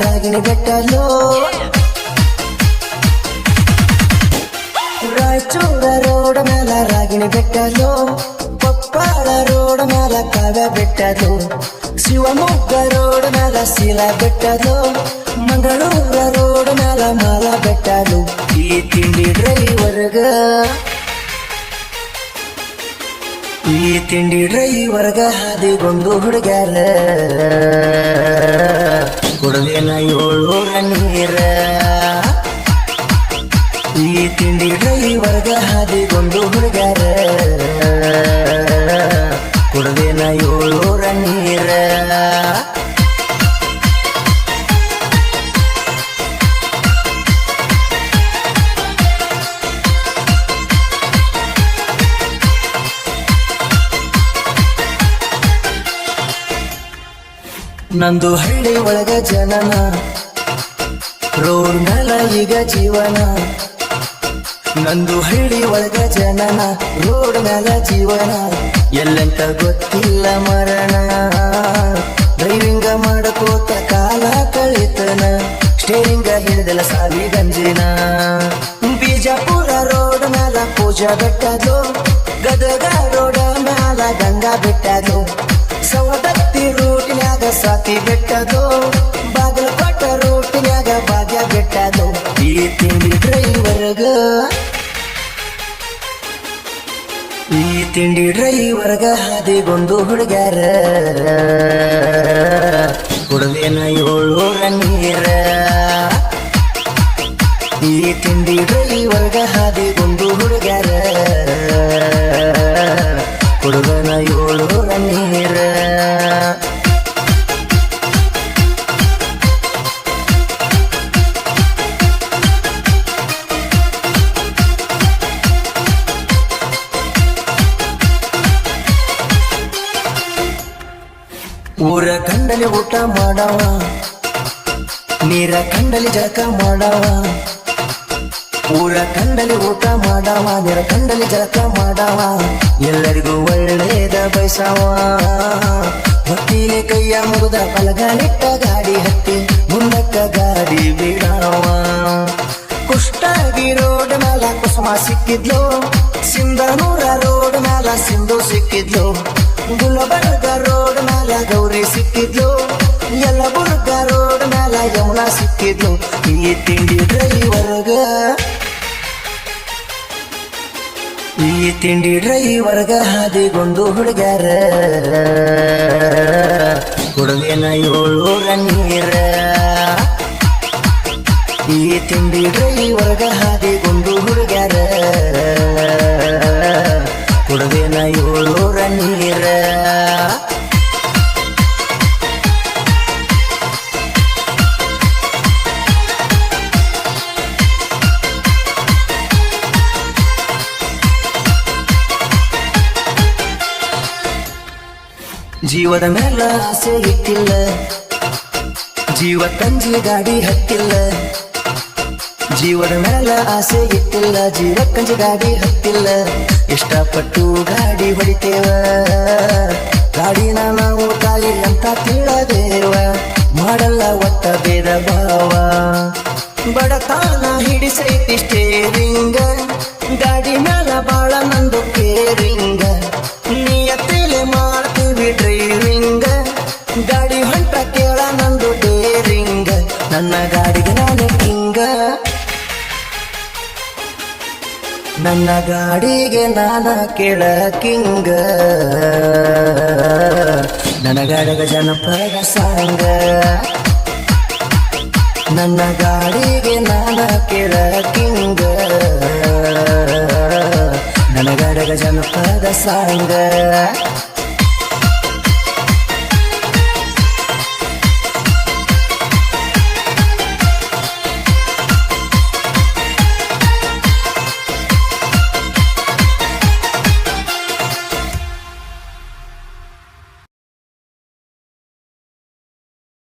Ragini ಬೆಟ್ಟಲು Raichur road ಮೇಲ Ragini ಬೆಟ್ಟಲು Koppal road ಮೇಲ ಕಾವ್ಯ ಬೆಟ್ಟಲು Shivamogga road ಮೇಲ ಶೀಲ ಬೆಟ್ಟಲು ಮಂಗಳೂರ ರೋಡ ಮೇಲ ಮಾಲ ಬೆಟ್ಟಲು ಈ ತಿಂಡಿ ಡ್ರೈವರ್ಗ ಈ ತಿಂಡಿ ಡ್ರೈವರ್ಗ ಹಾದಿಗೊಂದು ಹುಡುಗ್ಯಾರ. ಕುಡದೇನ ಏಳೂರ ನೀರ ಈ ತಿಂಡಿ ಡ್ರೈವರ್ಗ ಹಾದಿಗೊಂದು ಹುಡುಗ್ಯಾರ. ಕುಡದೇನ ಏಳೂರ ನೀರ ನಂದು ಹಳ್ಳಿ ಒಳಗ ಜನನ. ರೋಡ್ ಈಗ ಜೀವನ. ನಂದು ಹಳ್ಳಿ ಒಳಗ ಜನನ, ರೋಡ್ ಜೀವನ. ಎಲ್ಲಂತ ಗೊತ್ತಿಲ್ಲ ಮರಣ. ಡ್ರೈವಿಂಗ ಮಾಡಕೋತ ಕಾಲ ಕಳಿತನ. ಸ್ಟೇರಿಂಗ ಹಿಡಿದಲ್ಲ ಸಾವಿ ಗಂಜಿನ ಬಿಜಾಪುರ ರೋಡ್ ಮ್ಯಾಲ ಪೂಜಾ ಬೆಟ್ಟದು ಗದಗ ರೋಡ ಮ್ಯಾಲ ಗಂಗಾ ಬೆಟ್ಟದು ಸಾತಿ ಬಾಗಿಲು ಕೊಟ್ಟ ರೂಟಿನ್ಯಾಗ ಭಾಗ್ಯ ಗೆಟ್ಟದು ಈ ತಿಂಡಿ ಡ್ರೈವರ್ಗ ಈ ತಿಂಡಿ ಡ್ರೈವರ್ಗ ಹಾದಿಗೊಂದು ಹುಡುಗ್ಯಾರ. ಕುಡದೇನ ಊರ ಕಂಡಲಿ ಊಟ ಮಾಡವ, ನೀರ ಕಂಡಲಿ ಜಳಕ ಮಾಡವ. ಊರ ಕಂಡಲಿ ಊಟ ಮಾಡವ, ನೀರ ಕಂಡಲಿ ಜಳಕ ಮಾಡವ. ಎಲ್ಲರಿಗೂ ಒಳ್ಳೆಯದ ಬಯಸವ. ಹೊತ್ತಿಲೆ ಕೈಯ ಮುಗಿದ ಬಲಗಾಲಿಟ್ಟ ಗಾಡಿ ಹತ್ತಿ ಮುಂದಕ್ಕ ಗಾಡಿ ಬಿಡವ. ಕುಷ್ಟಗಿ ರೋಡ್ ಮ್ಯಾಲ ಕುಸುಮ ಸಿಕ್ಕಿದ್ಲು, ಸಿಂಧನೂರ ರೋಡ್ ಮ್ಯಾಲ ಸಿಂಧು ಸಿಕ್ಕಿದ್ಲು. ಗುಲ್ಬರ್ಗ ಸಿಕ್ಕಿದ್ಲು ಈ ತಿಂಡಿ ಡ್ರೈವರ್ಗ ಈ ತಿಂಡಿ ಡ್ರೈವರ್ಗ ಹಾದಿಗೊಂದು ಹುಡುಗ್ಯಾರ. ಹುಡುಗನ ಏಳೂರ ನೀರ. ಈ ತಿಂಡಿ ಡ್ರೈವರ್ಗ ಹಾದಿಗೊಂದು ಹುಡುಗ್ಯಾರ. ಹುಡುಗನ ಏಳೂರ ನೀರ. ಜೀವದ ಮೇಲ ಆಸೆ ಇಟ್ಟಿಲ್ಲ. ಜೀವ ತಂಜಿ ಗಾಡಿ ಹತ್ತಿಲ್ಲ. ಜೀವದ ಮೇಲ ಆಸೆ ಇಟ್ಟಿಲ್ಲ. ಜೀವ ಕಂಜಿ ಗಾಡಿ ಹತ್ತಿಲ್ಲ. ಇಷ್ಟಪಟ್ಟು ಗಾಡಿ ಹೊಡಿತೇವ. ಗಾಡಿನ ನಾವು ತಾಯಿ ಅಂತ ತಿಳದೇವ. ಮಾಡಲ್ಲ ಒತ್ತ ಬೇದ ಭಾವ. ಬಡತನ ಹಿಡಿಸೈತಿ ಸ್ಟೇರಿಂಗ ಗಾಡಿ ಡ್ರೈವಿಂಗ ಗಾಡಿ ಹೊಂಟ ಕೇಳ ನಂದು ಡೇರಿಂಗ್ ನನ್ನ ಗಾಡಿಗೆ ನಾನು ಕಿಂಗ ನನ್ನ ಗಾಡಿಗೆ ನಾನ ಕೇಳ ಕಿಂಗ ನನ್ನ ಗಾಡಿಗೆ ಜನಪದ ಸಾಂಗ ನನ್ನ ಗಾಡಿಗೆ ನಾನ ಕೇಳ ಕಿಂಗ ನನ್ನ ಜನಪದ ಸಾಂಗ